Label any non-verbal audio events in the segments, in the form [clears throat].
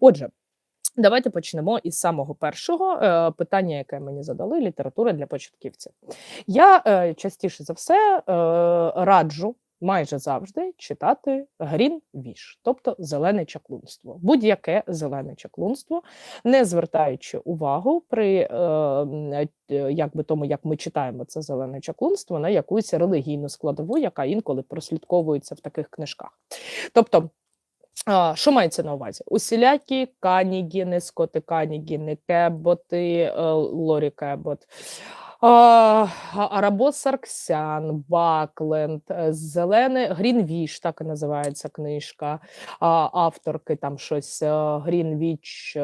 Отже. Давайте почнемо із самого першого е, питання, яке мені задали: література для початківців. Я е, частіше за все е, раджу майже завжди читати грін віш, тобто зелене чаклунство, будь-яке зелене чаклунство, не звертаючи увагу при е, е, якби тому, як ми читаємо це зелене чаклунство, на якусь релігійну складову, яка інколи прослідковується в таких книжках. Тобто. Що мається на увазі? Усілякі канігіни, скоти канігіни, кеботи, е, лорі кебот. Арабос Сарксян, Бакленд, е, Зелене Грінвіш, так і називається книжка авторки. Там щось е, Грінвіч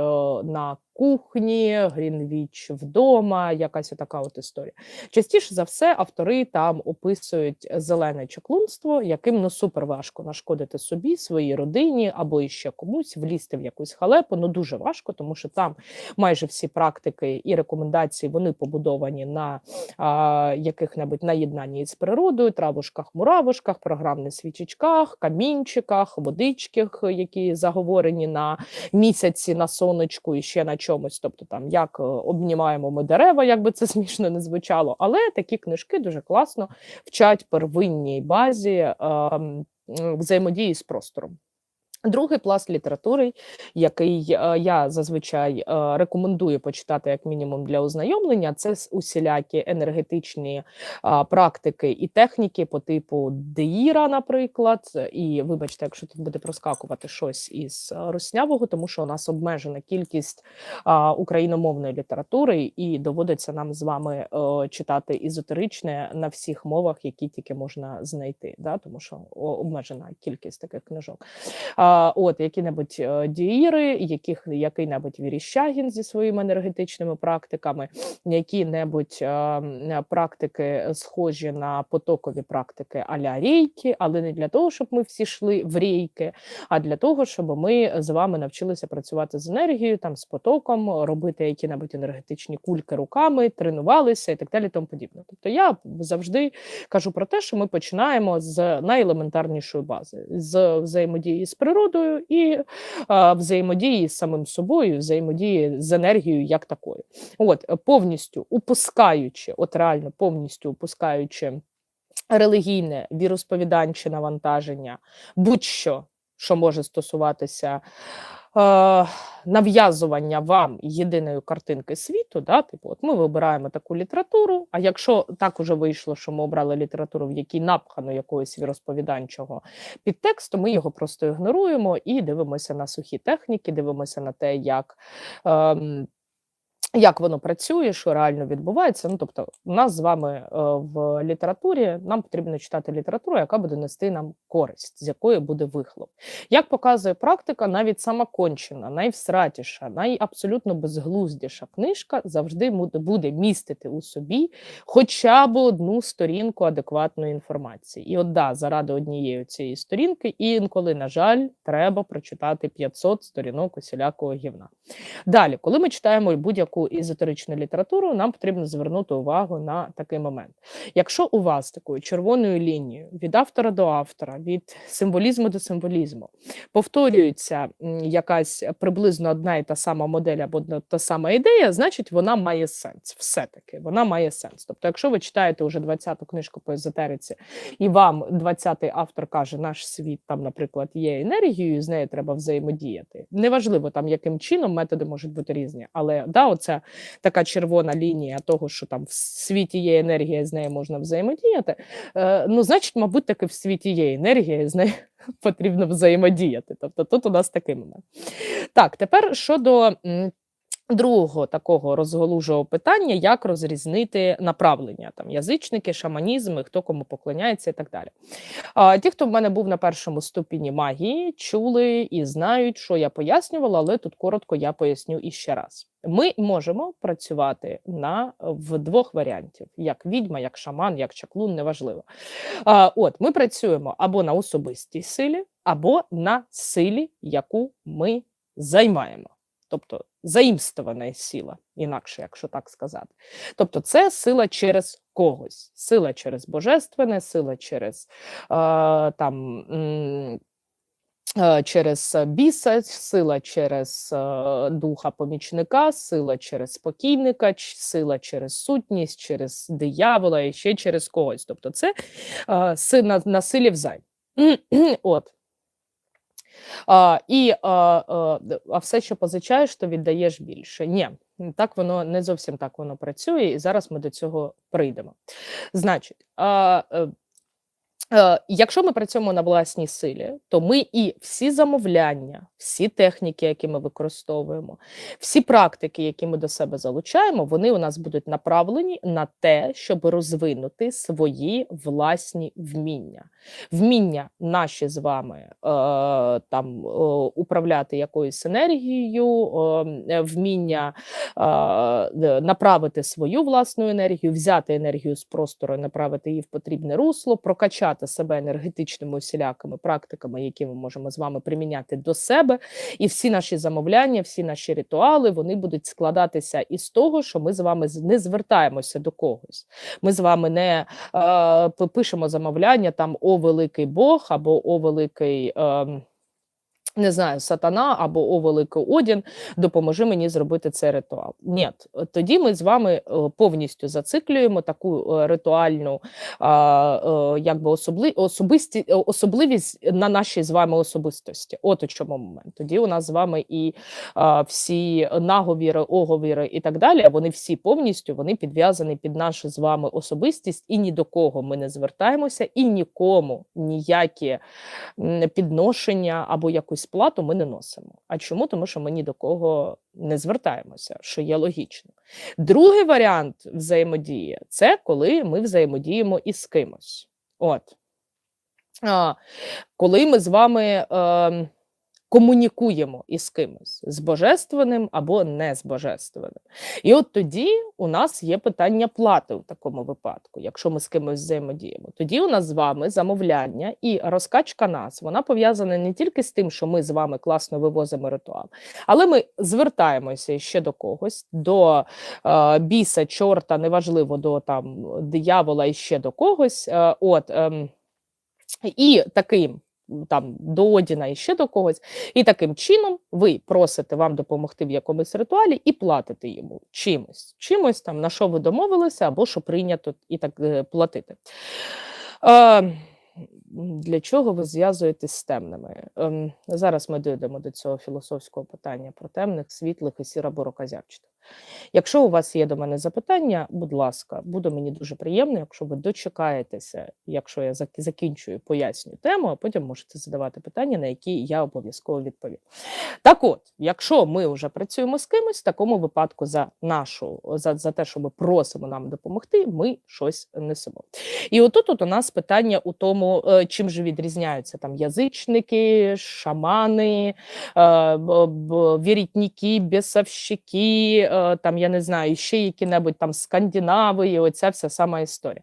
на кухні, Грінвіч вдома, якась така от історія. Частіше за все, автори там описують зелене чаклунство, яким ну супер важко нашкодити собі, своїй родині або іще комусь влізти в якусь халепу. Ну дуже важко, тому що там майже всі практики і рекомендації вони побудовані на а, яких-небудь наєднанні з природою, травушках, муравушках, програмних свічечках, камінчиках, водичках, які заговорені на місяці на сонечку і ще на чомусь, тобто там як е, обнімаємо ми дерева, як би це [laughs] смішно не звучало, але такі книжки дуже класно вчать первинній базі е, взаємодії з простором. Другий пласт літератури, який е, я зазвичай е, рекомендую почитати як мінімум для ознайомлення, це усілякі енергетичні практики і техніки по типу Деїра, наприклад. І вибачте, якщо тут буде проскакувати щось із руснявого, тому що у нас обмежена кількість україномовної літератури, і доводиться нам з вами е, читати ізотеричне на всіх мовах, які тільки можна знайти, да? тому що обмежена кількість таких книжок от які-небудь е, діїри, яких який-небудь Віріщагін зі своїми енергетичними практиками, які-небудь е, практики схожі на потокові практики аля рейки, але не для того, щоб ми всі йшли в рейки, а для того, щоб ми з вами навчилися працювати з енергією, там з потоком, робити які-небудь енергетичні кульки руками, тренувалися і так далі. Тому подібне. Тобто я завжди кажу про те, що ми починаємо з найелементарнішої бази з взаємодії з природою природою і а, взаємодії з самим собою, взаємодії з енергією як такою. От повністю упускаючи, от реально повністю упускаючи релігійне віросповіданче навантаження, будь-що, що може стосуватися е, нав'язування вам єдиної картинки світу, да, типу, от ми вибираємо таку літературу. А якщо так уже вийшло, що ми обрали літературу, в якій напхано якогось розповіданчого підтексту, ми його просто ігноруємо і дивимося на сухі техніки, дивимося на те, як. Е, як воно працює, що реально відбувається. Ну тобто, у нас з вами е, в літературі нам потрібно читати літературу, яка буде нести нам користь, з якої буде вихлоп. Як показує практика, навіть сама кончена, найвсратіша, найабсолютно безглуздіша книжка завжди буде містити у собі хоча б одну сторінку адекватної інформації. І от да, заради однієї цієї сторінки, і інколи, на жаль, треба прочитати 500 сторінок усілякого гівна. Далі, коли ми читаємо будь-яку езотеричну літературу, нам потрібно звернути увагу на такий момент. Якщо у вас такою червоною лінією від автора до автора, від символізму до символізму повторюється якась приблизно одна і та сама модель або та сама ідея, значить вона має сенс. Все-таки вона має сенс. Тобто, якщо ви читаєте вже 20-ту книжку по езотериці, і вам 20-й автор каже, наш світ там, наприклад, є енергією, з нею треба взаємодіяти. Неважливо там, яким чином методи можуть бути різні, але да, оце ця така червона лінія того, що там в світі є енергія, з нею можна взаємодіяти. Е, ну, значить, мабуть, таки в світі є енергія, з нею [laughs] потрібно взаємодіяти. Тобто тут у нас такий момент. Так, тепер щодо. Другого такого розголужого питання, як розрізнити направлення там язичники, шаманізми, хто кому поклоняється і так далі. А, Ті, хто в мене був на першому ступені магії, чули і знають, що я пояснювала, але тут коротко я поясню іще раз. Ми можемо працювати на в двох варіантів: як відьма, як шаман, як чаклун, неважливо. А, От ми працюємо або на особистій силі, або на силі, яку ми займаємо. Тобто заімствована сила, інакше, якщо так сказати. Тобто, це сила через когось, сила через божественне, сила через е, там через біса, сила через духа помічника, сила через спокійника, сила через сутність, через диявола і ще через когось. Тобто це е, си- на, на силі взай. От. А, і, а, а, все, що позичаєш, то віддаєш більше. Ні, так воно не зовсім так воно працює, і зараз ми до цього прийдемо. Значить, а, е, Якщо ми працюємо на власній силі, то ми і всі замовляння, всі техніки, які ми використовуємо, всі практики, які ми до себе залучаємо, вони у нас будуть направлені на те, щоб розвинути свої власні вміння. Вміння наші з вами е, там е, управляти якоюсь енергією, е, вміння е, направити свою власну енергію, взяти енергію з простору і направити її в потрібне русло, прокачати себе енергетичними усілякими практиками, які ми можемо з вами приміняти до себе. І всі наші замовляння, всі наші ритуали вони будуть складатися із того, що ми з вами не звертаємося до когось. Ми з вами не е, пишемо замовляння там о великий Бог або о великий. ем, не знаю, сатана або о великий Одін, допоможи мені зробити цей ритуал. Ні, тоді ми з вами е, повністю зациклюємо таку е, ритуальну е, якби особли, особисті, особливість на нашій з вами особистості. От у чому момент. Тоді у нас з вами і всі наговіри, оговіри і так далі. Вони всі повністю вони підв'язані під нашу з вами особистість, і ні до кого ми не звертаємося, і нікому ніякі підношення або якусь плату ми не носимо. А чому? Тому що ми ні до кого не звертаємося, що є логічно. Другий варіант взаємодії це коли ми взаємодіємо із кимось. От. А, коли ми з вами. ем, комунікуємо із кимось з божественним або не з божественним. І от тоді у нас є питання плати у такому випадку, якщо ми з кимось взаємодіємо. Тоді у нас з вами замовляння і розкачка нас вона пов'язана не тільки з тим, що ми з вами класно вивозимо ритуал, але ми звертаємося ще до когось, до е, біса, чорта, неважливо, до там диявола і ще до когось. Е, от, ем, і таким там до Одіна і ще до когось. І таким чином ви просите вам допомогти в якомусь ритуалі і платите йому чимось, чимось там, на що ви домовилися, або що прийнято і так е, платити. Е, для чого ви зв'язуєтесь з темними? Ем, зараз ми дійдемо до цього філософського питання про темних, світлих і сіроборокозявчатих. Якщо у вас є до мене запитання, будь ласка, буде мені дуже приємно, якщо ви дочекаєтеся, якщо я зак- закінчую, поясню тему, а потім можете задавати питання, на які я обов'язково відповім. Так от, якщо ми вже працюємо з кимось, в такому випадку за нашу, за, за те, що ми просимо нам допомогти, ми щось несемо. І отут от у нас питання у тому, е, чим же відрізняються там язичники, шамани, е, вірітники, бісовщики, е, там я не знаю, ще які-небудь там скандинави, і оця вся сама історія.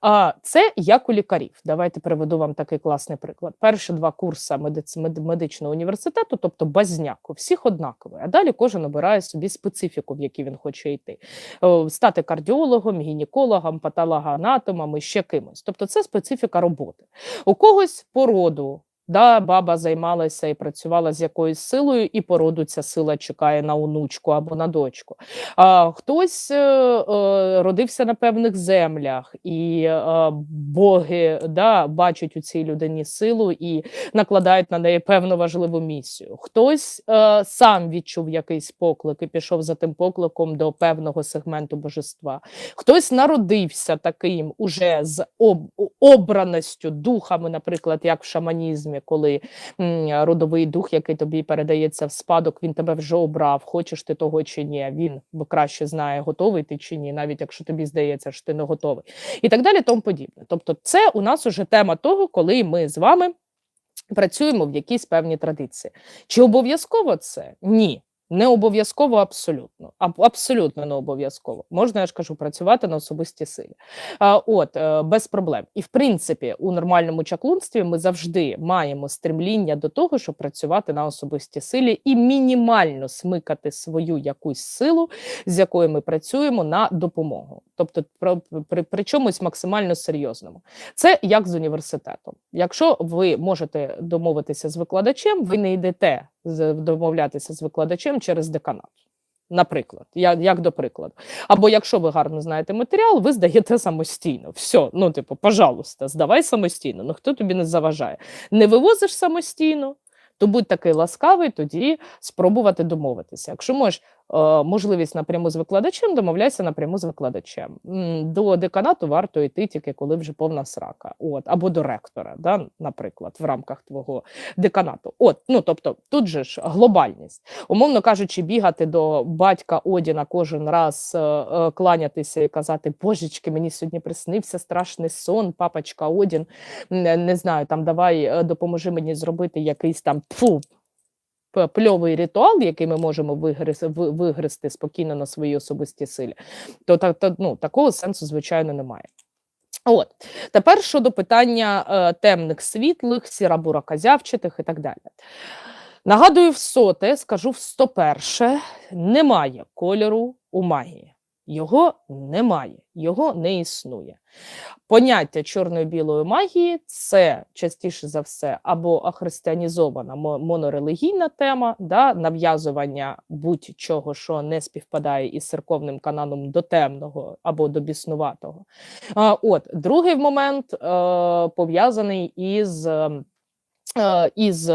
А це як у лікарів. Давайте приведу вам такий класний приклад. Перші два курси медиц- медичного університету, тобто базняк, у всіх однаковий. А далі кожен обирає собі специфіку, в якій він хоче йти. Е, Стати кардіологом, гінекологом, патологоанатомом і ще кимось. Тобто це специфіка роботи. У когось породу. Да, баба займалася і працювала з якоюсь силою, і породу ця сила чекає на онучку або на дочку. А, хтось е, е, родився на певних землях, і е, боги да, бачать у цій людині силу і накладають на неї певну важливу місію. Хтось е, сам відчув якийсь поклик і пішов за тим покликом до певного сегменту божества. Хтось народився таким уже з об, обраністю духами, наприклад, як в шаманізмі, коли родовий дух, який тобі передається в спадок, він тебе вже обрав, хочеш ти того чи ні. Він краще знає, готовий ти чи ні, навіть якщо тобі здається, що ти не готовий, і так далі, тому подібне. Тобто, це у нас уже тема того, коли ми з вами працюємо в якійсь певній традиції. Чи обов'язково це? Ні. Не обов'язково абсолютно. Аб- Абсолютно не обов'язково. Можна, я ж кажу, працювати на особистій силі. А, от, е, без проблем. І в принципі, у нормальному чаклунстві ми завжди маємо стремління до того, щоб працювати на особистій силі і мінімально смикати свою якусь силу, з якою ми працюємо на допомогу. Тобто, про- при, при чомусь максимально серйозному. Це як з університетом. Якщо ви можете домовитися з викладачем, ви не йдете домовлятися з викладачем через деканат. Наприклад, я, як до прикладу. Або якщо ви гарно знаєте матеріал, ви здаєте самостійно. Все, ну, типу, пожалуйста, здавай самостійно. Ну хто тобі не заважає? Не вивозиш самостійно, то будь такий ласкавий, тоді спробувати домовитися. Якщо е, можливість напряму з викладачем, домовляйся напряму з викладачем. До деканату варто йти тільки коли вже повна срака. От, або до ректора, да, наприклад, в рамках твого деканату. От, ну тобто, тут же ж глобальність. Умовно кажучи, бігати до батька Одіна кожен раз е, е, кланятися і казати: Божечки, мені сьогодні приснився страшний сон, папочка Одін. Не, знаю, там давай е, допоможи мені зробити якийсь там тфу. Пльовий ритуал, який ми можемо вигризти, спокійно на своїй особисті силі, то, та, та, ну, такого сенсу, звичайно, немає. От тепер щодо питання е, темних світлих, сіра козявчатих і так далі. Нагадую, в соте, скажу в 101, немає кольору у магії. Його немає, його не існує. Поняття чорно-білої магії це частіше за все або ахристианізована монорелігійна тема, да, нав'язування будь-чого, що не співпадає із церковним каноном до темного або до біснуватого. А, от другий момент е, пов'язаний із. Е, Із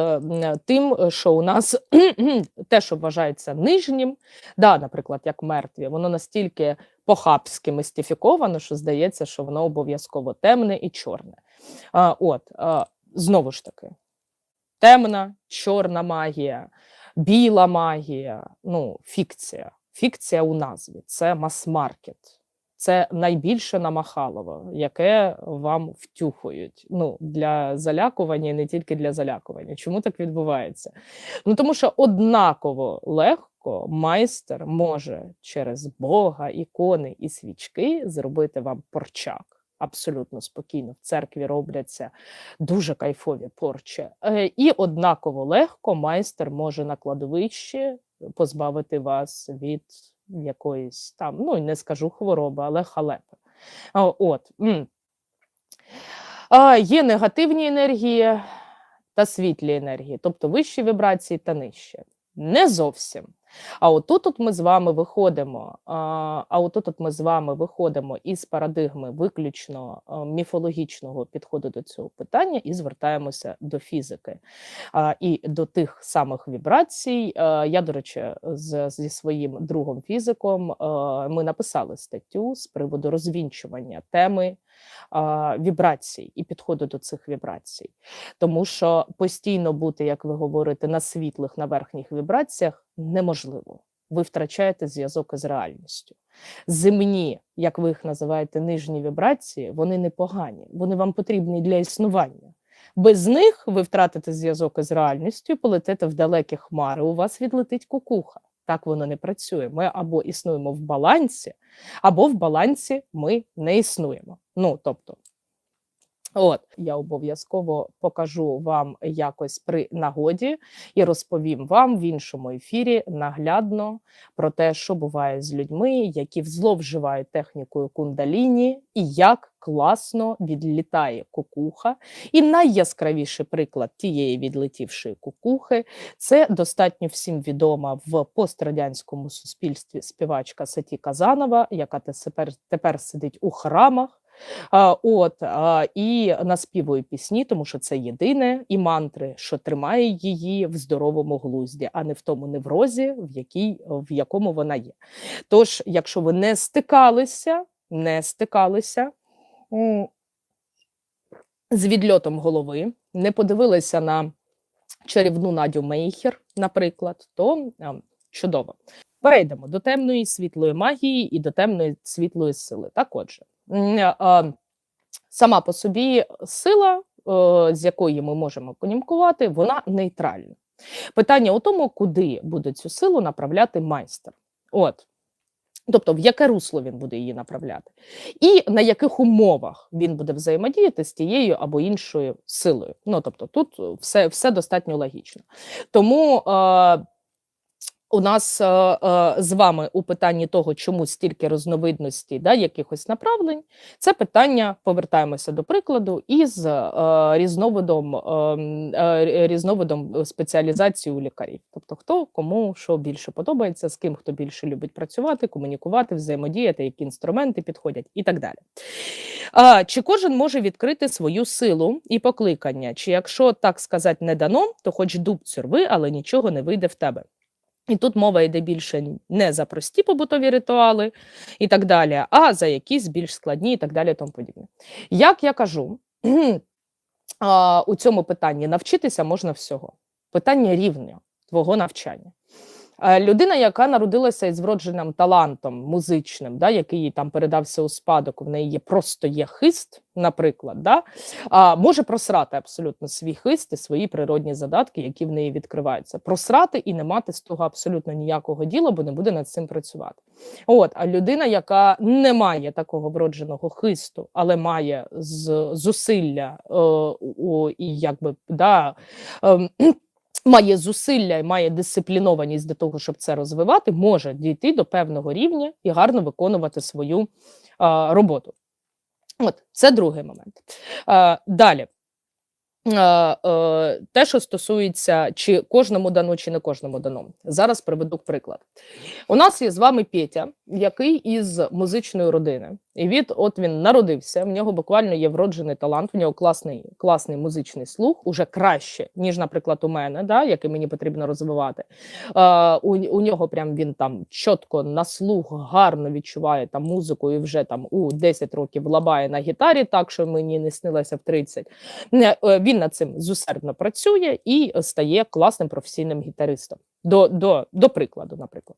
тим, е, що у нас [clears throat] те, що вважається нижнім, да, наприклад, як мертві, воно настільки по-хапськи мистифіковано, що здається, що воно обов'язково темне і чорне. От, знову ж таки, темна, чорна магія, біла магія, ну, фікція. Фікція у назві це мас-маркет. Це найбільше намахалово, яке вам втюхують. Ну, для залякування, і не тільки для залякування. Чому так відбувається? Ну тому що однаково легко майстер може через Бога, ікони і свічки зробити вам порчак. Абсолютно спокійно в церкві робляться дуже кайфові порчі. Е, І однаково легко майстер може на кладовищі позбавити вас від якоїсь там, ну не скажу хвороби, але халепи. От. Є негативні енергії та світлі енергії, тобто вищі вібрації та нижчі. Не зовсім. А отут от ми з вами виходимо. А, отут от ми з вами виходимо із парадигми виключно міфологічного підходу до цього питання і звертаємося до фізики і до тих самих вібрацій. Я, до речі, зі своїм другом фізиком ми написали статтю з приводу розвінчування теми вібрацій і підходу до цих вібрацій. Тому що постійно бути, як ви говорите, на світлих, на верхніх вібраціях неможливо. Ви втрачаєте зв'язок із реальністю. Земні, як ви їх називаєте, нижні вібрації, вони непогані, вони вам потрібні для існування. Без них ви втратите зв'язок із реальністю, полетите в далекі хмари, у вас відлетить кукуха. Так воно не працює. Ми або існуємо в балансі, або в балансі ми не існуємо. Ну тобто, от я обов'язково покажу вам якось при нагоді і розповім вам в іншому ефірі наглядно про те, що буває з людьми, які зловживають технікою кундаліні, і як класно відлітає кукуха. І найяскравіший приклад тієї відлетівшої кукухи це достатньо всім відома в пострадянському суспільстві співачка Саті Казанова, яка тепер, тепер сидить у храмах. От і наспівує пісні, тому що це єдине і мантри, що тримає її в здоровому глузді, а не в тому неврозі, в якій в якому вона є. Тож, якщо ви не стикалися, не стикалися з відльотом голови, не подивилися на чарівну Надю Мейхер, наприклад, то а, чудово. Перейдемо до темної світлої магії і до темної світлої сили. Так, отже, сама по собі сила, е, з якої ми можемо комунікувати, вона нейтральна. Питання у тому, куди буде цю силу направляти майстер. От. Тобто, в яке русло він буде її направляти, і на яких умовах він буде взаємодіяти з тією або іншою силою. Ну тобто, тут все все достатньо логічно. Тому е, у нас е, е, з вами у питанні того, чому стільки розновидностей да, якихось направлень, це питання повертаємося до прикладу із е, різновидом ем, різновидом спеціалізації у лікарів. Тобто, хто кому що більше подобається, з ким хто більше любить працювати, комунікувати, взаємодіяти, які інструменти підходять і так далі. А, Чи кожен може відкрити свою силу і покликання? Чи якщо так сказати не дано, то хоч дуб цюрви, але нічого не вийде в тебе. І тут мова йде більше не за прості побутові ритуали і так далі, а за якісь більш складні і так далі. тому подібне. Як я кажу, [clears throat] у цьому питанні навчитися можна всього. Питання рівня твого навчання. Е, людина, яка народилася із вродженим талантом музичним, да, який їй там передався у спадок, в неї є просто є хист, наприклад, да, а, може просрати абсолютно свій хист і свої природні задатки, які в неї відкриваються. Просрати і не мати з того абсолютно ніякого діла, бо не буде над цим працювати. От, А людина, яка не має такого вродженого хисту, але має з зусилля е, о, і якби да. Е, має зусилля і має дисциплінованість для того, щоб це розвивати, може дійти до певного рівня і гарно виконувати свою а, роботу. От це другий момент. А, Далі. Те, що стосується, чи кожному дано, чи не кожному дано. Зараз приведу приклад. У нас є з вами Петя, який із музичної родини. І від от він народився. В нього буквально є вроджений талант. В нього класний класний музичний слух, уже краще, ніж, наприклад, у мене, да, який мені потрібно розвивати. Е, У у нього прям він там чітко на слух гарно відчуває там музику і вже там у 10 років лабає на гітарі, так що мені не снилося в 30. Е, він над цим зусердно працює і стає класним професійним гітаристом. До, До, До прикладу, наприклад.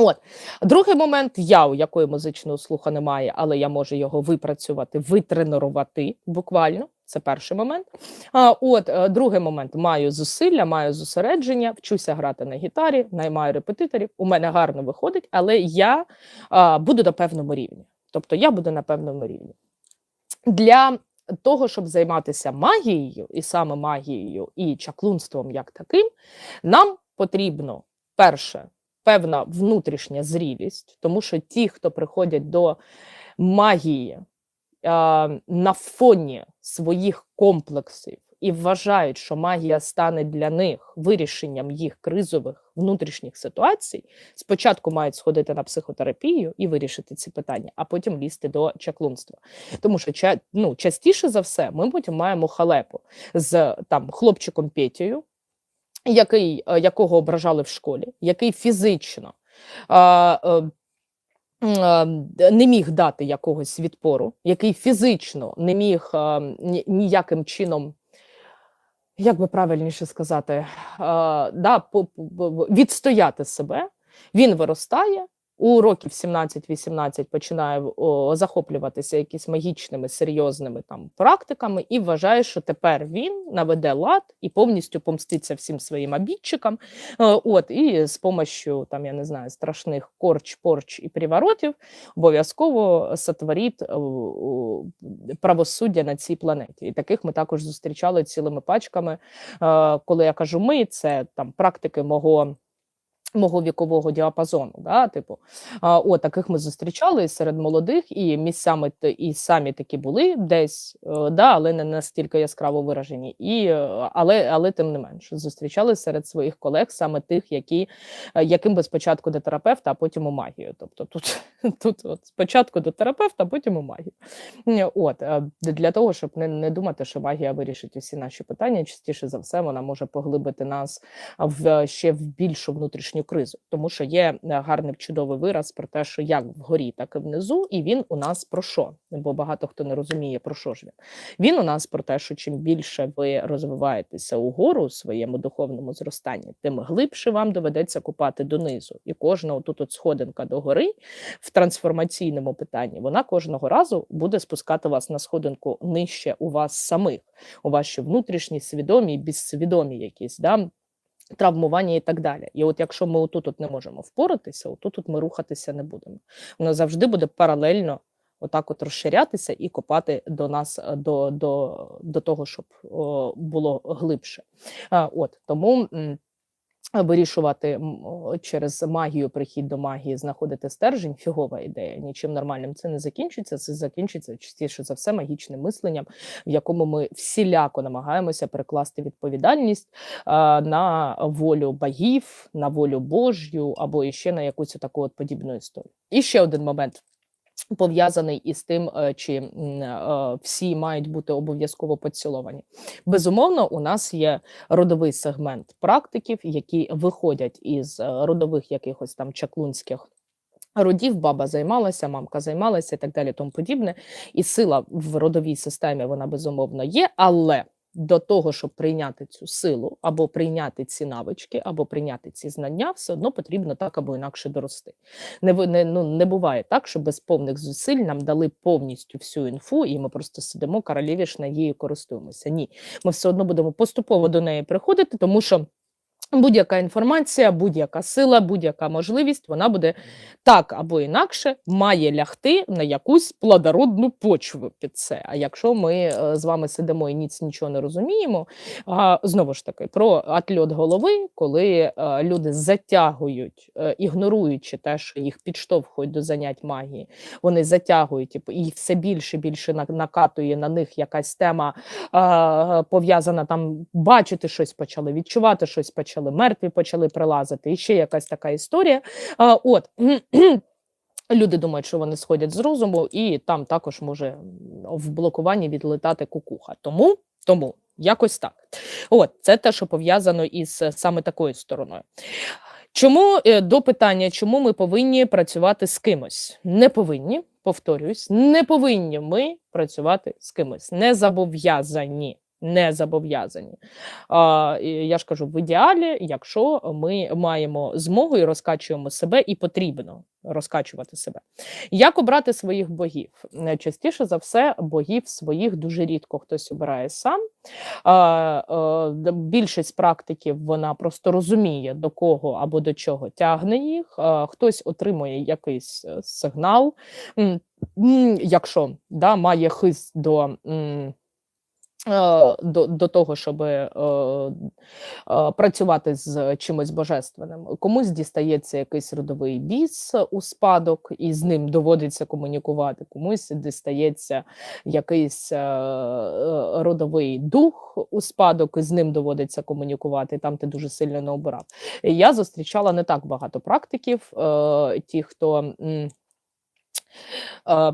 От другий момент, я у якої музичного слуха немає, але я можу його випрацювати, витренувати буквально. Це перший момент. А от е, другий момент маю зусилля, маю зосередження, вчуся грати на гітарі, наймаю репетиторів. У мене гарно виходить, але я а, буду на певному рівні. Тобто я буду на певному рівні. Для того, щоб займатися магією, і саме магією і чаклунством як таким, нам потрібно перше певна внутрішня зрілість, тому що ті, хто приходять до магії на фоні своїх комплексів і вважають, що магія стане для них вирішенням їх кризових внутрішніх ситуацій, спочатку мають сходити на психотерапію і вирішити ці питання, а потім лізти до чаклунства. Тому що ну, частіше за все ми потім маємо халепу з там хлопчиком Петєю, який, е, якого ображали в школі, який фізично е, не міг дати якогось відпору, який фізично не міг ніяким чином, як би правильніше сказати, да, відстояти себе, він виростає у років 17-18 починає о, захоплюватися якісь магічними серйозними там практиками і вважає, що тепер він наведе лад і повністю помститься всім своїм обідчикам. Е, от і з помощью там я не знаю страшних корч, порч і приворотів обов'язково сотворить е, правосуддя на цій планеті. І таких ми також зустрічали цілими пачками. Е, коли я кажу, ми це там практики мого. Мого вікового діапазону, да, типу, а, о, таких ми зустрічали серед молодих, і місцями і самі такі були десь, е, да, але не настільки яскраво виражені. І, е, Але але тим не менше зустрічали серед своїх колег саме тих, які, е, яким би спочатку до терапевта, а потім у магію. Тобто тут [laughs] тут от спочатку до терапевта, а потім у магію. От, Для того, щоб не не думати, що магія вирішить усі наші питання, частіше за все, вона може поглибити нас в ще в більшу внутрішню внутрішню кризу, тому що є е, гарний чудовий вираз про те, що як вгорі, так і внизу, і він у нас про що? Бо багато хто не розуміє, про що ж він. Він у нас про те, що чим більше ви розвиваєтеся угору у своєму духовному зростанні, тим глибше вам доведеться купати донизу. І кожна тут от сходинка догори в трансформаційному питанні, вона кожного разу буде спускати вас на сходинку нижче у вас самих, у ваші внутрішні свідомі і безсвідомі якісь да травмування і так далі. І от якщо ми отут от не можемо впоратися, отут от ми рухатися не будемо. Воно завжди буде паралельно отак от розширятися і копати до нас е, до, до, до того, щоб о, було глибше. А, от тому. Вирішувати через магію, прихід до магії, знаходити стержень фігова ідея. Нічим нормальним це не закінчиться. Це закінчиться частіше за все магічним мисленням, в якому ми всіляко намагаємося перекласти відповідальність на волю богів, на волю Божю або іще на якусь таку от подібну історію. І ще один момент. Пов'язаний із тим, е, чи е, всі мають бути обов'язково поціловані. Безумовно, у нас є родовий сегмент практиків, які виходять із е, родових якихось там чаклунських родів. Баба займалася, мамка займалася і так далі, тому подібне. І сила в родовій системі вона безумовно є, але до того, щоб прийняти цю силу, або прийняти ці навички, або прийняти ці знання, все одно потрібно так або інакше дорости. Не, не, ну, не буває так, що без повних зусиль нам дали повністю всю інфу, і ми просто сидимо королівішна її користуємося. Ні, ми все одно будемо поступово до неї приходити, тому що. Будь-яка інформація, будь-яка сила, будь-яка можливість, вона буде так або інакше має лягти на якусь плодородну почву під це. А якщо ми е, з вами сидимо і ніц нічого не розуміємо, знову ж таки про атльот голови, коли е, люди затягують, е, ігноруючи те, що їх підштовхують до занять магії, вони затягують і, і все більше і більше накатує на них якась тема пов'язана там бачити щось почали, відчувати щось почали, мертві почали прилазити. І ще якась така історія. А, от. [clears throat] Люди думають, що вони сходять з розуму, і там також може в блокуванні відлетати кукуха. Тому, тому якось так. От це те, що пов'язано із е, саме такою стороною. Чому е, до питання, чому ми повинні працювати з кимось? Не повинні, повторюсь, не повинні ми працювати з кимось, не зобов'язані. Не зобов'язані. Я ж кажу, в ідеалі, якщо ми маємо змогу і розкачуємо себе, і потрібно розкачувати себе. Як обрати своїх богів? Частіше за все, богів своїх дуже рідко хтось обирає сам. Е, більшість практиків вона просто розуміє, до кого або до чого тягне їх. Хтось отримує якийсь е, сигнал, якщо да, має хист до. Е, До, до того, щоб е, е, працювати з чимось божественним. Комусь дістається якийсь родовий біс у спадок, і з ним доводиться комунікувати. Комусь дістається якийсь е, е, родовий дух у спадок, і з ним доводиться комунікувати. Там ти дуже сильно не обирав. Я зустрічала не так багато практиків, е, ті, хто. е,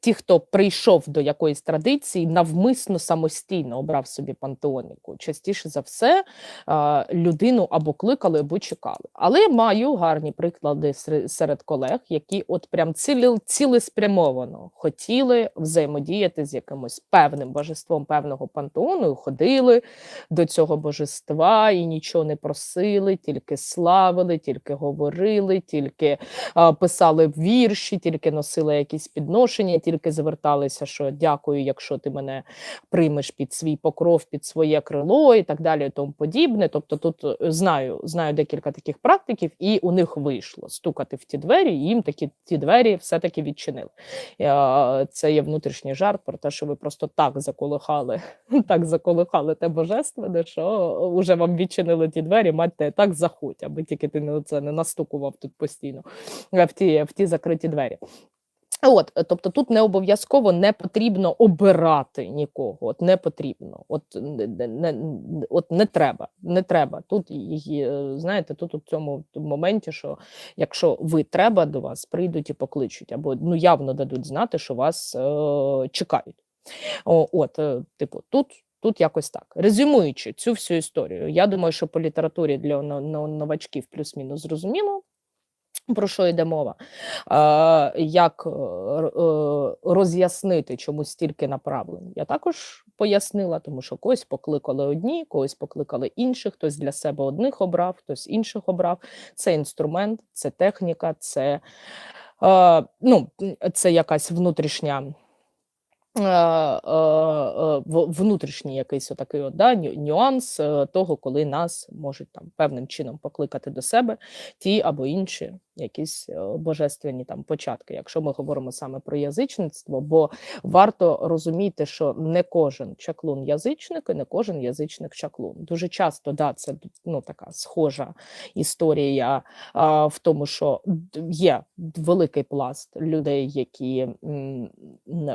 Ті, хто прийшов до якоїсь традиції, навмисно самостійно обрав собі пантеоніку. Частіше за все е, людину або кликали, або чекали. Але маю гарні приклади серед колег, які от прям цілі, цілеспрямовано хотіли взаємодіяти з якимось певним божеством певного пантеону, і ходили до цього божества і нічого не просили, тільки славили, тільки говорили, тільки писали вірші, тільки носили якісь підношення, тільки зверталися, що дякую, якщо ти мене приймеш під свій покров, під своє крило і так далі, і тому подібне. Тобто, тут е, знаю, знаю декілька таких практиків, і у них вийшло стукати в ті двері, і їм такі ті двері все-таки відчинили. Е, Це є внутрішній жарт про те, що ви просто так заколихали, [laughs] так заколихали те божественне, що вже вам відчинили ті двері, майте так заходь, аби тільки ти не це не настукував тут постійно е, в ті, в ті закриті двері. От, е, тобто тут не обов'язково не потрібно обирати нікого. От не потрібно. От не, не, от не треба. Не треба. Тут е, знаєте, тут у цьому моменті, що якщо ви треба до вас, прийдуть і покличуть, або ну явно дадуть знати, що вас е, чекають. О, от, е, типу, тут. Тут якось так. Резюмуючи цю всю історію, я думаю, що по літературі для но- но- новачків плюс-мінус зрозуміло, про що йде мова. Е, як е, роз'яснити, чому стільки направлень, я також пояснила, тому що когось покликали одні, когось покликали інших, хтось для себе одних обрав, хтось інших обрав. Це інструмент, це техніка, це, е, ну, це якась внутрішня Е, е, внутрішній якийсь отакий от, да, нюанс того, коли нас можуть там певним чином покликати до себе ті або інші якісь е, божественні там початки, якщо ми говоримо саме про язичництво, бо варто розуміти, що не кожен чаклун язичник і не кожен язичник чаклун. Дуже часто да, це ну, така схожа історія а, в тому, що є великий пласт людей, які,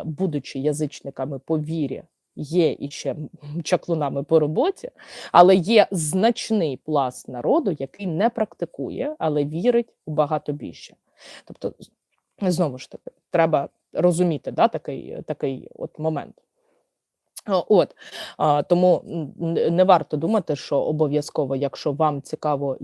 будучи язичниками по вірі, є іще чаклунами по роботі, але є значний пласт народу, який не практикує, але вірить у багатобіжжя. Тобто, знову ж таки, треба розуміти да, такий, такий от момент. От тому не варто думати, що обов'язково, якщо вам цікаво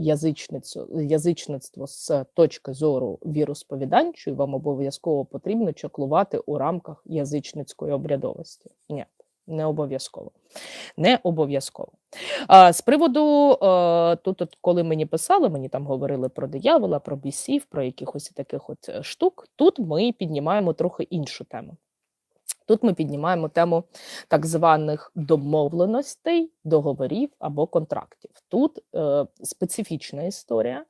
язичництво, з точки зору віросповіданчої, вам обов'язково потрібно чаклувати у рамках язичницької обрядовості. Ні, не обов'язково. Не обов'язково. А, з приводу а, тут, от, коли мені писали, мені там говорили про диявола, про бісів, про якихось таких от е, штук. Тут ми піднімаємо трохи іншу тему. Тут ми піднімаємо тему так званих домовленостей, договорів або контрактів. Тут е, специфічна історія,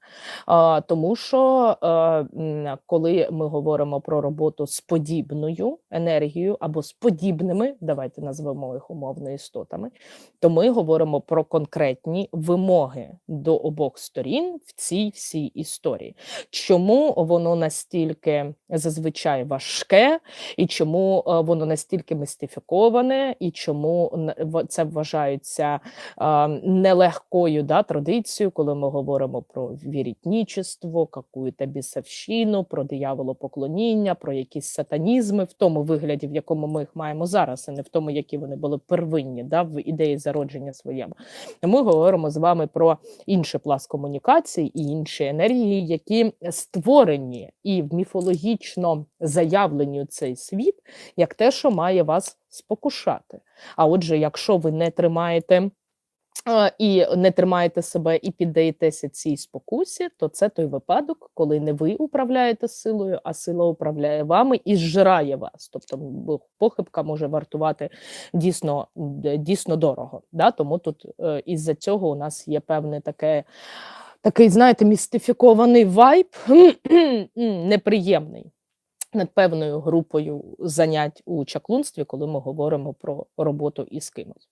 а, тому що е, коли ми говоримо про роботу з подібною енергією або з подібними, давайте назвемо їх умовно істотами, то ми говоримо про конкретні вимоги до обох сторін в цій всій історії. Чому воно настільки зазвичай важке, і чому е, воно настільки містифіковане, і чому це вважається нелегкою да, традицією, коли ми говоримо про вірітнічество, какую-то бісовщину, про дияволопоклоніння, про якісь сатанізми в тому вигляді, в якому ми їх маємо зараз, а не в тому, які вони були первинні да, в ідеї зародження своєму. Ми говоримо з вами про інший пласт комунікацій і інші енергії, які створені і в міфологічно заявлені у цей світ, як те, що має вас спокушати. А отже, якщо ви не тримаєте. І не тримаєте себе і піддаєтеся цій спокусі, то це той випадок, коли не ви управляєте силою, а сила управляє вами і зжирає вас. Тобто похибка може вартувати дійсно, дійсно дорого. Да? Тому тут е, із-за цього у нас є певне таке, такий, знаєте, містифікований вайб, [clears throat] неприємний над певною групою занять у чаклунстві, коли ми говоримо про роботу із кимось.